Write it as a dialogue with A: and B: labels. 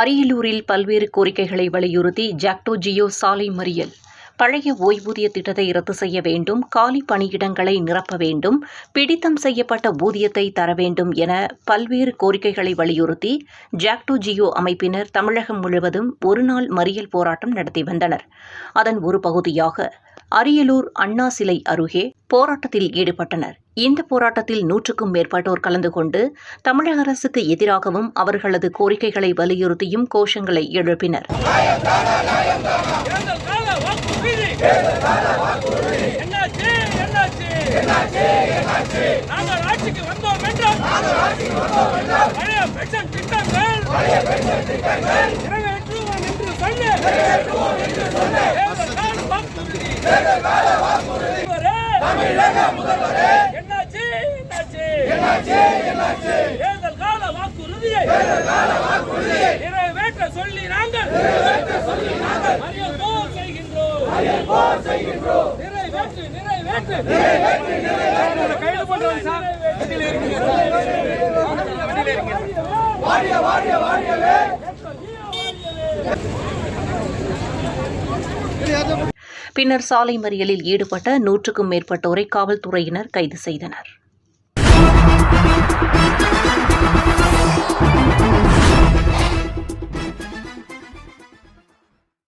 A: அரியலூரில் பல்வேறு கோரிக்கைகளை வலியுறுத்தி ஜாக்டோ ஜியோ சாலை மறியல். பழைய ஓய்வூதிய திட்டத்தை ரத்து செய்ய வேண்டும் காலி பணியிடங்களை நிரப்ப வேண்டும் பிடித்தம் செய்யப்பட்ட ஊதியத்தை தர வேண்டும் என பல்வேறு கோரிக்கைகளை வலியுறுத்தி ஜாக்டோ ஜியோ அமைப்பினர் தமிழகம் முழுவதும் ஒருநாள் மறியல் போராட்டம் நடத்தி வந்தனர். அதன் ஒரு பகுதியாக அரியலூர் அண்ணா சிலை அருகே போராட்டத்தில் ஈடுபட்டனர். இந்த போராட்டத்தில் நூற்றுக்கும் மேற்பட்டோர் கலந்து கொண்டு தமிழக அரசுக்கு எதிராகவும் அவர்களது கோரிக்கைகளை வலியுறுத்தியும் கோஷங்களை எழுப்பினர்.
B: என்னாச்சு? என்னாச்சு? நாங்கள் ஆட்சிக்கு வந்தோம் என்றால் தேர்தல் கால வாக்குறுதி முதல்வரே, என்னாச்சு என்னாச்சு தேர்தல் கால வாக்குறுதியை நிறைவேற்ற சொல்லி நாங்கள் மறியல் போர் செய்கின்றோம் நிறைவேற்று நிறைவேற்று கைது பண்றோம் சார் இருக்கீங்க இருக்கீங்க
A: பின்னர் சாலை மறியலில் ஈடுபட்ட நூற்றுக்கும் மேற்பட்டோரை காவல்துறையினர் கைது செய்தனர்.